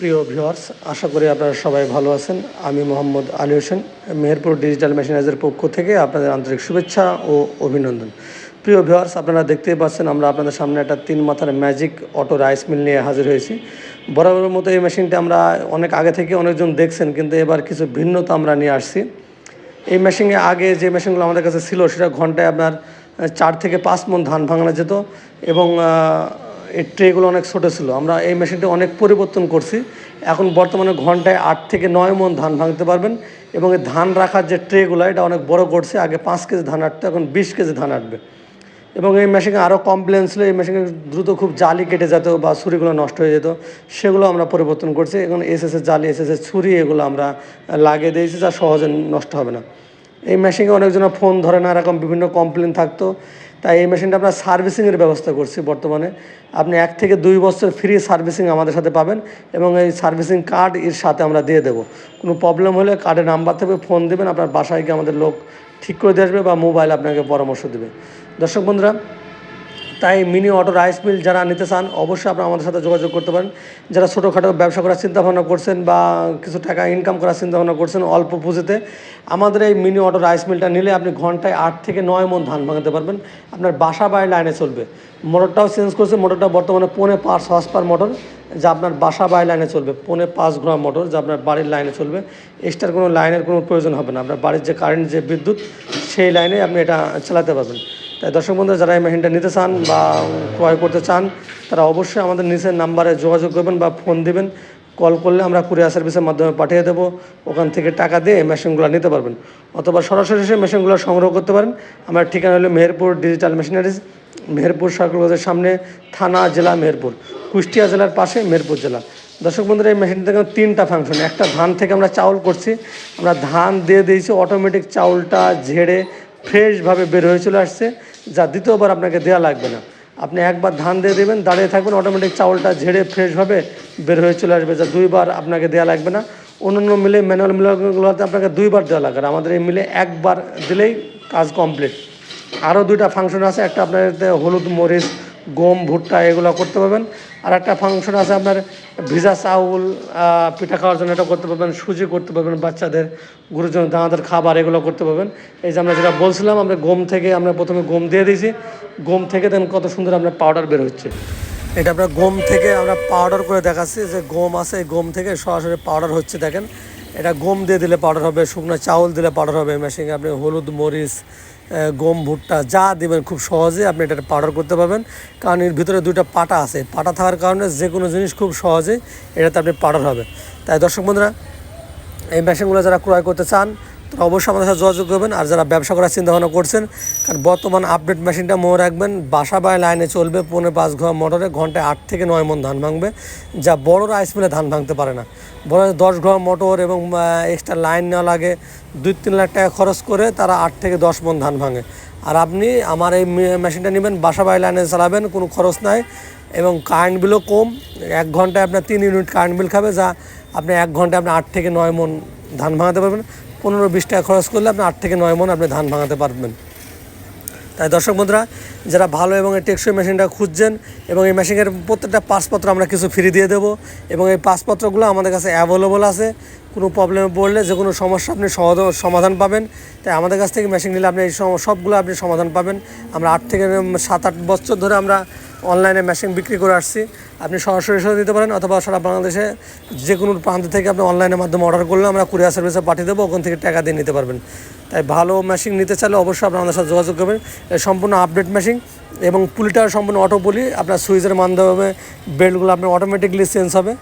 প্রিয় ভিউয়ার্স আশা করি আপনারা সবাই ভালো আছেন। আমি মোহাম্মদ আলী হোসেন, মেহেরপুর ডিজিটাল মেশিনাইজের পক্ষ থেকে আপনাদের আন্তরিক শুভেচ্ছা ও অভিনন্দন। প্রিয় ভিউয়ার্স আপনারা দেখতেই পাচ্ছেন আমরা আপনাদের সামনে একটা তিন মাথার ম্যাজিক অটো রাইস মিল নিয়ে হাজির হয়েছি। বরাবরের মতো এই মেশিনটা আমরা অনেক আগে থেকে অনেকজন দেখছেন, কিন্তু এবার কিছু ভিন্নতা আমরা নিয়ে আসছি। এই মেশিনে আগে যে মেশিনগুলো আমাদের কাছে ছিল, সেটা ঘন্টায় আপনার চার থেকে পাঁচ মন ধান ভাঙানো যেত এবং এই ট্রেগুলো অনেক ছোটো ছিল। আমরা এই মেশিনটা অনেক পরিবর্তন করছি। এখন বর্তমানে ঘন্টায় আট থেকে নয় মন ধান ভাঙতে পারবেন এবং এই ধান রাখার যে ট্রেগুলো এটা অনেক বড় করছে। আগে পাঁচ কেজি ধান আটতো, এখন বিশ কেজি ধান আটবে। এবং এই মেশিনে আরও কমপ্লেন ছিল, এই মেশিনে দ্রুত খুব জালি কেটে যেত বা ছুরিগুলো নষ্ট হয়ে যেত। সেগুলো আমরা পরিবর্তন করছি। এখন এসএসের জালি এসএসের ছুরি এগুলো আমরা লাগিয়ে দিয়েছি, যা সহজে নষ্ট হবে না। এই মেশিনে অনেকজনের ফোন ধরে না এরকম বিভিন্ন কমপ্লেন থাকতো। তাই এই মেশিনটা আমরা সার্ভিসিংয়ের ব্যবস্থা করছি বর্তমানে। আপনি এক থেকে দুই বছর ফ্রি সার্ভিসিং আমাদের সাথে পাবেন এবং এই সার্ভিসিং কার্ড এর সাথে আমরা দিয়ে দেবো। কোনো প্রবলেম হলে কার্ডে নাম্বার থেকে ফোন দেবেন, আপনার বাসায় গিয়ে আমাদের লোক ঠিক করে দিয়ে আসবে বা মোবাইল আপনাকে পরামর্শ দেবে। দর্শক বন্ধুরা তাই মিনি অটো রাইস মিল যারা নিতে চান, অবশ্যই আপনারা আমাদের সাথে যোগাযোগ করতে পারেন। যারা ছোটোখাটো ব্যবসা করার চিন্তাভাবনা করছেন বা কিছু টাকা ইনকাম করার চিন্তাভাবনা করছেন অল্প পুঁজিতে, আমাদের এই মিনি অটো রাইস মিলটা নিলে আপনি ঘন্টায় আট থেকে নয় মন ধান ভাঙাতে পারবেন। আপনার বাসা বাড়ি লাইনে চলবে। মোটরটাও চেঞ্জ করছে, মোটরটা বর্তমানে পৌনে পাঁচ হর্স পার মোটর যা আপনার বাসা বাড়ি লাইনে চলবে। পৌনে পাঁচ গ্রাম মোটর যা আপনার বাড়ির লাইনে চলবে। এক্সট্রার কোনো লাইনের কোনো প্রয়োজন হবে না। আপনার বাড়ির যে কারেন্ট যে বিদ্যুৎ, সেই লাইনে আপনি এটা চালাতে পারবেন। তাই দর্শক বন্ধুরা যারা এই মেশিনটা নিতে চান বা ক্রয় করতে চান, তারা অবশ্যই আমাদের নিচের নাম্বারে যোগাযোগ করবেন বা ফোন দিবেন। কল করলে আমরা কুরিয়ার সার্ভিসের মাধ্যমে পাঠিয়ে দেবো। ওখান থেকে টাকা দিয়ে মেশিনগুলো নিতে পারবেন। অথবা সরাসরি সেই মেশিনগুলো সংগ্রহ করতে পারেন। আমার ঠিকানা হলো Meherpur digital machineries, Meherpur circle বাজারের সামনে, থানা, জেলা, মেহেরপুর। কুষ্টিয়া জেলার পাশে মেহেরপুর জেলা। দর্শক বন্ধুরা, এই মেশিনটা দেখুন তিনটা ফাংশন একটা ধান থেকে আমরা চাউল করছি। আমরা ধান দিয়ে দিয়েছি অটোমেটিক চাউলটা ঝেড়ে ফ্রেশভাবে বের হয়ে চলে আসছে, যা দ্বিতীয়বার আপনাকে দেওয়া লাগবে না। আপনি একবার ধান দিয়ে দেবেন, দাঁড়িয়ে থাকবেন অটোমেটিক চাউলটা ঝেড়ে ফ্রেশভাবে বের হয়ে চলে আসবে, যা দুইবার আপনাকে দেওয়া লাগবে না। অন্যান্য মিলে, ম্যানুয়াল মিলগুলোতে আপনাকে দুইবার দেওয়া লাগবে আমাদের এই মিলে একবার দিলেই কাজ কমপ্লিট। আরও দুইটা ফাংশন আছে, একটা আপনার হলুদ মরিচ গম, ভুট্টা এগুলো করতে পারবেন। আর একটা ফাংশন আছে আপনার ভিজা চাউল পিঠা খাওয়ার জন্য এটা করতে পারবেন, সুজি করতে পারবেন বাচ্চাদের গুরুজন দানাদের খাবার এগুলো করতে পারবেন। এই যে আমরা যেটা বলছিলাম, আমরা গম থেকে, আমরা প্রথমে গম দিয়ে দিয়েছি। গম থেকে দেন কত সুন্দর আপনার পাউডার বের হচ্ছে। এটা আমরা গম থেকে আমরা পাউডার করে দেখাচ্ছি, যে গম আছে, এই গম থেকে সরাসরি পাউডার হচ্ছে, দেখেন। এটা গম দিয়ে দিলে পাউডার হবে, শুকনো চাউল দিলে পাউডার হবে মেশিনে আপনি হলুদ, মরিচ গম, ভুট্টা যা দেবেন খুব সহজে আপনি এটা পাউডার করতে পারবেন। কারণ এর ভিতরে দুইটা পাটা আছে। পাটা থাকার কারণে যে কোনো জিনিস খুব সহজে এটাতে আপনি পাউডার হবে। তাই দর্শক বন্ধুরা, এই মেশিনগুলো যারা ক্রয় করতে চান তারা অবশ্যই আমাদের সাথে যোগাযোগ করবেন। আর যারা ব্যবসা করার চিন্তা ভাবনা করছেন, কারণ বর্তমান আপডেট মেশিনটা মনে রাখবেন, বাসা বায় লাইনে চলবে, পৌনে পাঁচ ঘর মোটরে ঘন্টায় আট থেকে নয় মন ধান ভাঙবে, যা বড় রাইস মিলে ধান ভাঙতে পারে না। বড় দশ ঘর মোটর এবং এক্সট্রা লাইন নেওয়া লাগে, দুই তিন লাখ টাকা খরচ করে তারা আট থেকে দশ মন ধান ভাঙে। আর আপনি আমার এই মেশিনটা নেবেন, বাসা বাড়ি লাইনে চালাবেন, কোনো খরচ নাই। এবং কারেন্ট বিলও কম, এক ঘন্টায় আপনার তিন ইউনিট কারেন্ট বিল খাবে, যা আপনি এক ঘন্টায় আপনি আট থেকে নয় মন ধান ভাঙাতে পারবেন। পনেরো বিশ টাকা খরচ করলে আপনি আট থেকে নয় মন আপনি ধান ভাঙাতে পারবেন। তাই দর্শক বন্ধুরা, যারা ভালো এবং এই টেকসই মেশিনটা খুঁজছেন এবং এই মেশিনের প্রত্যেকটা পাসপত্র আমরা কিছু ফ্রি দিয়ে দেবো এবং এই পাসপত্রগুলো আমাদের কাছে অ্যাভেলেবল আছে, কোনো প্রবলেমে পড়লে যে কোনো সমস্যা আপনি সমাধান পাবেন। তাই আমাদের কাছ থেকে মেশিন নিলে আপনি এই সবগুলো আপনি সমাধান পাবেন। আমরা আট থেকে সাত, আট বছর ধরে আমরা অনলাইনে মেশিন বিক্রি করে আসছি। আপনি সরাসরি সরে দিতে পারেন অথবা সারা বাংলাদেশে যে কোনো প্রান্ত থেকে আপনি অনলাইনের মাধ্যমে অর্ডার করলে আমরা কুরিয়ার সার্ভিসে পাঠিয়ে দেবো, ওখান থেকে টাকা দিয়ে নিতে পারবেন। তাই ভালো মেশিন নিতে চাইলে অবশ্যই আপনার আমাদের সাথে যোগাযোগ করবেন। সম্পূর্ণ আপডেট মেশিন এবং পুলিটা সম্পূর্ণ অটো পুলি আপনার সুইচের মাধ্যমে বেল্টগুলো আপনার অটোমেটিকলি চেঞ্জ হবে।